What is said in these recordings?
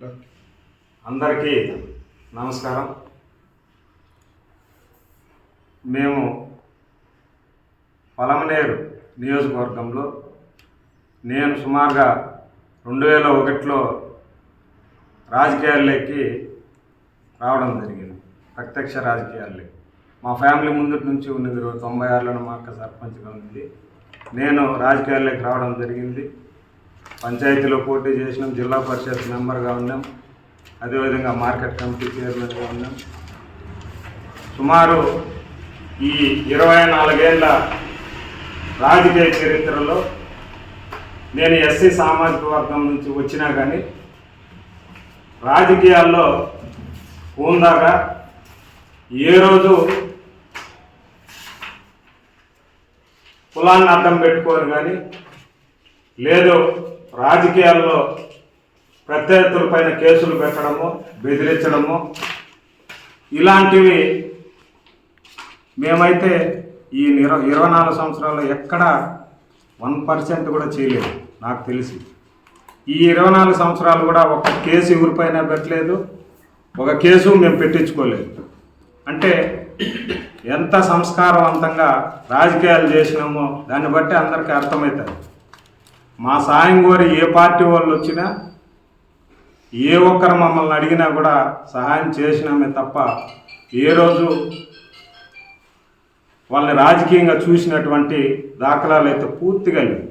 అందరికీ నమస్కారం. మేము పలమనేరు నియోజకవర్గంలో నేను సుమారుగా రెండు వేల ఒకటిలో రాజకీయాల్లోకి రావడం జరిగింది. ప్రత్యక్ష రాజకీయాల్లో మా ఫ్యామిలీ ముందు నుంచి ఉన్నది తొంభై ఆరులో మా అక్క సర్పంచ్గా ఉంది. నేను రాజకీయాల్లోకి రావడం జరిగింది. పంచాయతీలో పోటీ చేసినాం జిల్లా పరిషత్ మెంబర్గా ఉన్నాం. అదేవిధంగా మార్కెట్ కమిటీ చైర్మన్గా ఉన్నాం. సుమారు ఈ ఇరవై నాలుగేళ్ళ రాజకీయ చరిత్రలో నేను ఎస్సీ సామాజిక వర్గం నుంచి వచ్చినా కానీ రాజకీయాల్లో ఉందాగా ఏ రోజు కులాన్ని అర్థం పెట్టుకోరు కానీ లేదు రాజకీయాల్లో ప్రత్యర్థులపైన కేసులు పెట్టడము బెదిరించడము ఇలాంటివి మేమైతే ఈ ఇర ఇరవై నాలుగు సంవత్సరాల్లో ఎక్కడ వన్ పర్సెంట్ కూడా చేయలేదు నాకు తెలిసి. ఈ ఇరవై నాలుగు సంవత్సరాలు కూడా ఒక కేసు ఎవరిపైన పెట్టలేదు ఒక కేసు మేము పెట్టించుకోలేదు. అంటే ఎంత సంస్కారవంతంగా రాజకీయాలు చేసినామో దాన్ని బట్టి అందరికీ అర్థమవుతుంది. మా సాయం కోరి ఏ పార్టీ వాళ్ళు వచ్చినా ఏ ఒక్కరు మమ్మల్ని అడిగినా కూడా సహాయం చేసినామే తప్ప ఏ రోజు వాళ్ళని రాజకీయంగా చూసినటువంటి దాఖలాలు అయితే పూర్తిగా లేవు.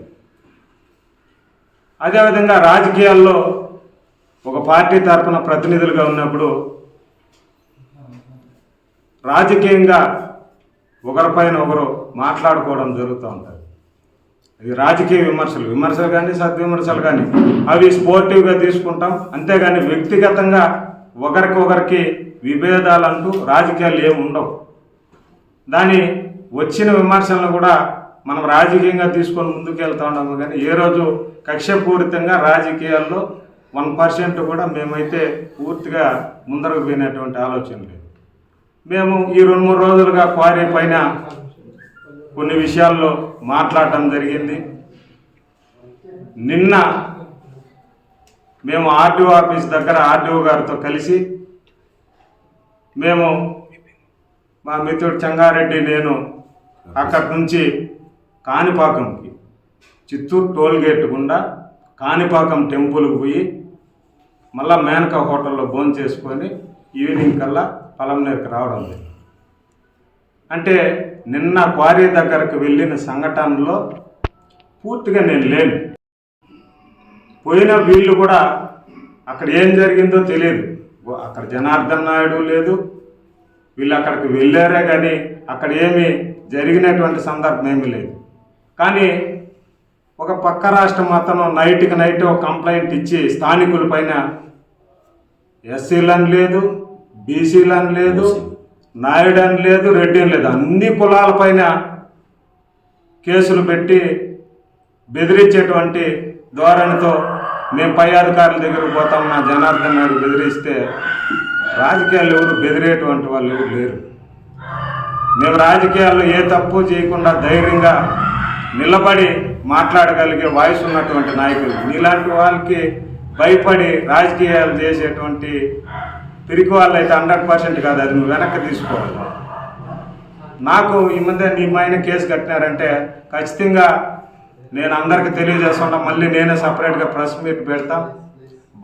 అదేవిధంగా రాజకీయాల్లో ఒక పార్టీ తరఫున ప్రతినిధులుగా ఉన్నప్పుడు రాజకీయంగా ఒకరిపైన ఒకరు మాట్లాడుకోవడం జరుగుతూ ఉంటుంది. ఇది రాజకీయ విమర్శలు. విమర్శలు కానీ సద్విమర్శలు కానీ అవి స్పోర్టివ్గా తీసుకుంటాం. అంతేగాని వ్యక్తిగతంగా ఒకరికి ఒకరికి విభేదాలు అంటూ రాజకీయాలు ఏమి ఉండవు. దాని వచ్చిన విమర్శలను కూడా మనం రాజకీయంగా తీసుకొని ముందుకు వెళ్తా ఉన్నాము కానీ ఏ రోజు కక్షపూరితంగా రాజకీయాల్లో వన్ పర్సెంట్ కూడా మేమైతే పూర్తిగా ముందరకు పోయినటువంటి ఆలోచన లేదు. మేము ఈ రెండు మూడు రోజులుగా క్వారీ పైన కొన్ని విషయాల్లో మాట్లాడటం జరిగింది. నిన్న మేము ఆర్టీఓ ఆఫీస్ దగ్గర ఆర్టీఓ గారితో కలిసి మేము మా మిత్రుడు చంగారెడ్డి నేను అక్కడి నుంచి కాణిపాకంకి చిత్తూరు టోల్ గేట్ గుండా కాణిపాకం టెంపుల్కి పోయి మళ్ళా మేనకా హోటల్లో భోజనం చేసుకొని ఈవినింగ్ కల్లా పలంనేరుకి రావడం అంటే నిన్న క్వారీ దగ్గరకు వెళ్ళిన సంఘటనలో పూర్తిగా నేను లేను. పోయిన వీళ్ళు కూడా అక్కడ ఏం జరిగిందో తెలియదు. అక్కడ జనార్దన్ నాయుడు లేదు. వీళ్ళు అక్కడికి వెళ్ళారే కానీ అక్కడ ఏమీ జరిగినటువంటి సందర్భం ఏమీ లేదు. కానీ ఒక పక్క రాష్ట్రం అతను నైట్కి నైట్ ఒక కంప్లైంట్ ఇచ్చి స్థానికుల పైన ఎస్సీలని లేదు బీసీలని లేదు నాయుడు అని లేదు రెడ్డి అని లేదు. అన్ని కులాలపైన కేసులు పెట్టి బెదిరించేటువంటి ధోరణితో మేము పై అధికారుల దగ్గరకు పోతాం నా జనార్దన్ నాయుడు బెదిరిస్తే రాజకీయాలు ఎవరు బెదిరేటువంటి వాళ్ళు ఎవరు లేరు. మేము రాజకీయాల్లో ఏ తప్పు చేయకుండా ధైర్యంగా నిలబడి మాట్లాడగలిగే వాయిస్ ఉన్నటువంటి నాయకులు. ఇలాంటి వాళ్ళకి భయపడి రాజకీయాలు చేసేటువంటి పిరికి వాళ్ళు అయితే హండ్రెడ్ పర్సెంట్ కాదు అది నువ్వు వెనక్కి తీసుకోవాలి. నాకు ఈ మధ్య నీ పైన కేసు కట్టినారంటే ఖచ్చితంగా నేను అందరికీ తెలియజేస్తున్నా మళ్ళీ నేనే సపరేట్గా ప్రెస్ మీట్ పెడతా.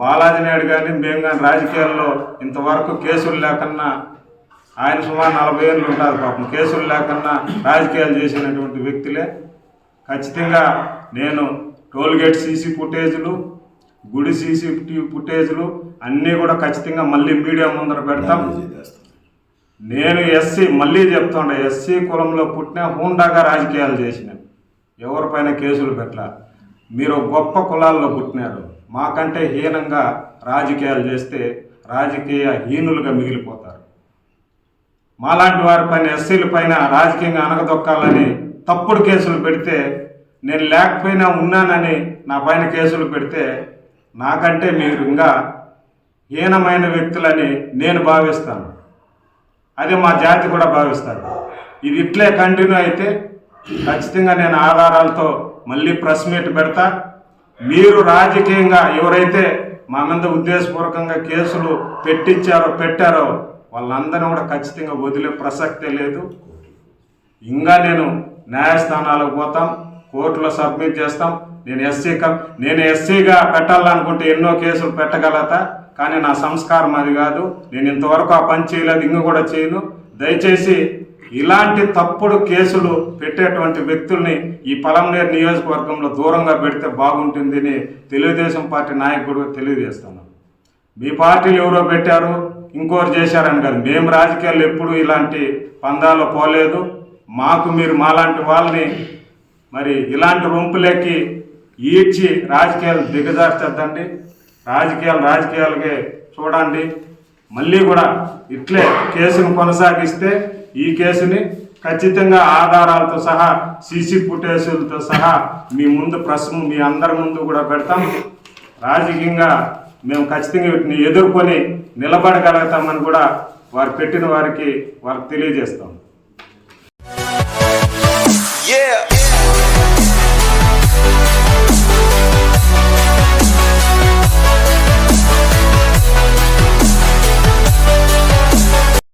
బాలాజీ నాయుడు కానీ మేము కానీ రాజకీయాల్లో ఇంతవరకు కేసులు లేకన్నా ఆయన సుమారు నలభై ఏళ్ళు ఉంటారు పాపం. కేసులు లేకన్నా రాజకీయాలు చేసినటువంటి వ్యక్తులే. ఖచ్చితంగా నేను టోల్గేట్ సీసీ ఫుటేజ్లు గుడి సీసీ ఫుటేజ్లు అన్నీ కూడా ఖచ్చితంగా మళ్ళీ మీడియా ముందర పెడతాం. నేను ఎస్సీ మళ్ళీ చెప్తుండే ఎస్సీ కులంలో పుట్టిన హూండాగా రాజకీయాలు చేసిన. ఎవరిపైన కేసులు పెట్టాల. మీరు గొప్ప కులాల్లో పుట్టినారు. మాకంటే హీనంగా రాజకీయాలు చేస్తే రాజకీయ హీనులుగా మిగిలిపోతారు. మాలాంటి వారిపైన ఎస్సీల పైన రాజకీయంగా అనగదొక్కాలని తప్పుడు కేసులు పెడితే నేను లేకపోయినా ఉన్నానని నా పైన కేసులు పెడితే నాకంటే మీరు ఇంకా హీనమైన వ్యక్తులని నేను భావిస్తాను. అదే మా జాతి కూడా భావిస్తారు. ఇది ఇట్లే కంటిన్యూ అయితే ఖచ్చితంగా నేను ఆధారాలతో మళ్ళీ ప్రెస్ మీట్ పెడతా. మీరు రాజకీయంగా ఎవరైతే మా మీద ఉద్దేశపూర్వకంగా కేసులు పెట్టించారో పెట్టారో వాళ్ళందరినీ కూడా ఖచ్చితంగా వదిలే ప్రసక్తే లేదు. ఇంకా నేను న్యాయస్థానాలకు పోతాం కోర్టులో సబ్మిట్ చేస్తాం. నేను ఎస్సీ నేను ఎస్సీగా పెట్టాలనుకుంటే ఎన్నో కేసులు పెట్టగలతా? కానీ నా సంస్కారం అది కాదు. నేను ఇంతవరకు ఆ పని చేయలేదు ఇంక కూడా చేయను. దయచేసి ఇలాంటి తప్పుడు కేసులు పెట్టేటువంటి వ్యక్తుల్ని ఈ పలంనేరు నియోజకవర్గంలో దూరంగా పెడితే బాగుంటుందని తెలుగుదేశం పార్టీ నాయకుడు తెలియజేస్తాను మీ పార్టీలు ఎవరో పెట్టారు ఇంకోరు చేశారని కాదు. మేము రాజకీయాల్లో ఎప్పుడూ ఇలాంటి పందాలు పోలేదు. మాకు మీరు మాలాంటి వాళ్ళని మరి ఇలాంటి రొంపులెక్కి ఈడ్చి రాజకీయాలు దిగజార్చద్దండి. రాజకీయాలు రాజకీయాలకే చూడండి. మళ్ళీ కూడా ఇట్లే కేసును కొనసాగిస్తే ఈ కేసుని ఖచ్చితంగా ఆధారాలతో సహా సీసీ ఫుటేజీలతో సహా మీ ముందు ప్రశ్న మీ అందరి ముందు కూడా పెడతాం. రాజకీయంగా మేము ఖచ్చితంగా వీటిని ఎదుర్కొని నిలబడగలుగుతామని కూడా వారు పెట్టిన వారికి వారికి తెలియజేస్తాం.